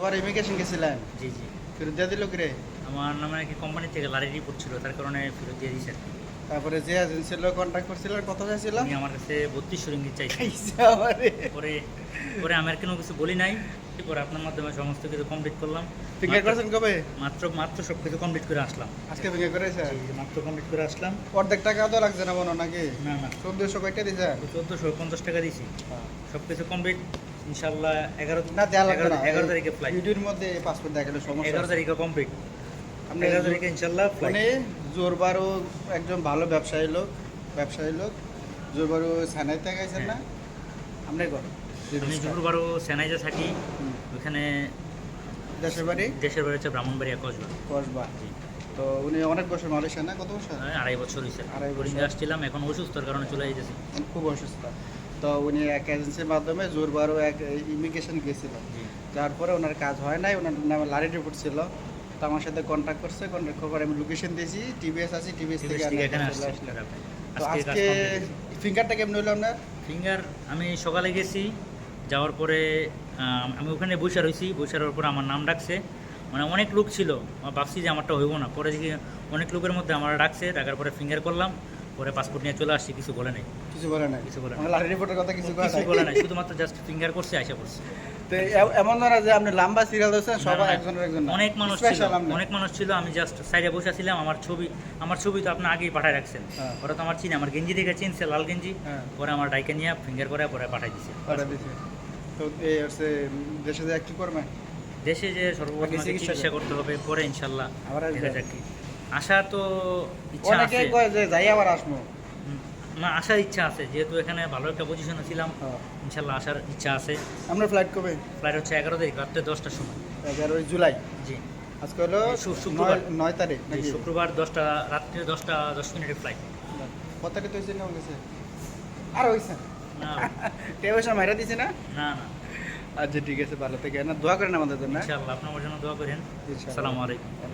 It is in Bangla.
আবার ইমিগ্রেশন গেছিলেন? জি জি। ফেরত দিয়ে দিল রে আমার নামে নাকি কোম্পানি থেকে লারি রিপোর্ট ছিল তার কারণে ফেরত দিয়ে দিয়েছে তারপরে যে এজেন্সির লোক কন্ট্যাক্ট করছিল কত চাইছিল উনি আমার কাছে বত্রিশশো রিঙ্গিত চাইছে। আমারে। পরে পরে আমি আর কোনো কিছু বলি নাই পরে আপনার মাধ্যমে সমস্ত কিছু কমপ্লিট করলাম। ফিঙ্গার করছেন কবে? মাত্র মাত্র সব কিছু কমপ্লিট করে আসলাম। আজকে ফিঙ্গার করেছে মাত্র কমপ্লিট করে আসলাম। অর্ধেক টাকা তো লাগছে না বলো নাকি? না না। চোদ্দশো কয়টা দিছে? চোদ্দোশো পঞ্চাশ টাকা দিয়েছি। সব কিছু কমপ্লিট ইনশাল্লাহ এগারো না দেওয়া লাগবে এগারো তারিখে ফ্লাইট ভিডিওর মধ্যে পাসপোর্ট দেখালে সমস্যা এগারো। তারিখে কমপ্লিট আপনি ইনশাল্লাহ ফ্লাইট জোরবারও একজন ভালো ব্যবসায়ী লোক ব্যবসায়ী লোক জোরবারও সানাইতে গেছেন না? আপনি কর আমি শুক্রবারও সেনাইজে থাকি। ওখানে দেশের বাড়ি? দেশের বাড়ি হচ্ছে ব্রাহ্মণবাড়িয়া কসবা। কসবা। তো উনি অনেক বছর মালয়েশিয়া না? কত বছর? হ্যাঁ, আড়াই বছর হয়েছে আড়াই বছর। আসছিলাম এখন অসুস্থর কারণে চলে যেতেছি খুব অসুস্থ। তো উনি এক এজেন্সির মাধ্যমে জোরবারও এক ইমিগ্রেশন গেছিল। জি। যার পরে ওনার কাজ হয় নাই ওনার নামে লারি রিপোর্ট ছিল। তো আমার সাথে কন্ট্যাক্ট করছে কন্ট্যাক্ট করার আমি লোকেশন দিয়েছি টিভিএস আছে টিভিএস থেকে। তো আজকে ফিঙ্গারটা কেমন হলো আপনার? ফিঙ্গার আমি সকালে গেছি যাওয়ার পরে আমি ওখানে বৈশা রয়েছি বৈশা রওয়ার পরে আমার নাম ডাকছে। মানে অনেক লোক ছিল আমার ভাবছি যে আমারটা হইব না। পরে দেখি অনেক লোকের মধ্যে আমার ডাকছে ডাকার পরে ফিঙ্গার করলাম পরে পাসপোর্ট নিয়ে চলে আসছি কিছু বলে নাই। কিছু বলে নাই। কিছু বলে নাই। রিপোর্টের কথা কিছু বলে নাই। শুধুমাত্র জাস্ট ফিঙ্গার করছে আশা করছে এমন না যে আপনি লম্বা সিরিয়াল দিয়েছেন সবাই একজনের একজন অনেক মানুষ ছিল অনেক মানুষ ছিল আমি জাস্ট সাইডে বসে ছিলাম আমার ছবি আমার ছবি তো আপনি আগেই পাঠায় রাখছেন। হ্যাঁ। ওরা তো আমার চিনে আমার গেঞ্জি দেখে চিনছে লাল গেঞ্জি। হ্যাঁ। পরে আমার ডাইকে নিয়ে ফিঙ্গার করে পরে পাঠাই দিছে। তো এই হচ্ছে দেশে যে কি করবে? দেশে যে সর্বপ্রথম চিকিৎসা করতে হবে পরে ইনশাল্লাহ আবার আসবে? আশা তো ইচ্ছা অনেকে কয় যে যাই আবার আসব। না আসার ইচ্ছা আছে। যেহেতু এখানে ভালো একটা পজিশনে ছিলাম হ্যাঁ। ইনশাল্লাহ আসার ইচ্ছা আছে। আমরা ফ্লাইট কবে? ফ্লাইট হচ্ছে এগারো তারিখ রাত্রে দশটার সময়। এগারোই জুলাই? জি। আজকে হলো শুক্রবার। নয়- তারিখ শুক্রবার দশটা রাত্রে দশটা দশ মিনিটের ফ্লাইট কত তারিখ হয়েছে না হয়েছে? আর হয়েছে? না। টেবিশন মাইরা দিছে না? না না। আচ্ছা ঠিক আছে ভালো থেকে না দোয়া করেন আমাদের জন্য। আপনার জন্য দোয়া করেন। আসসালামু আলাইকুম।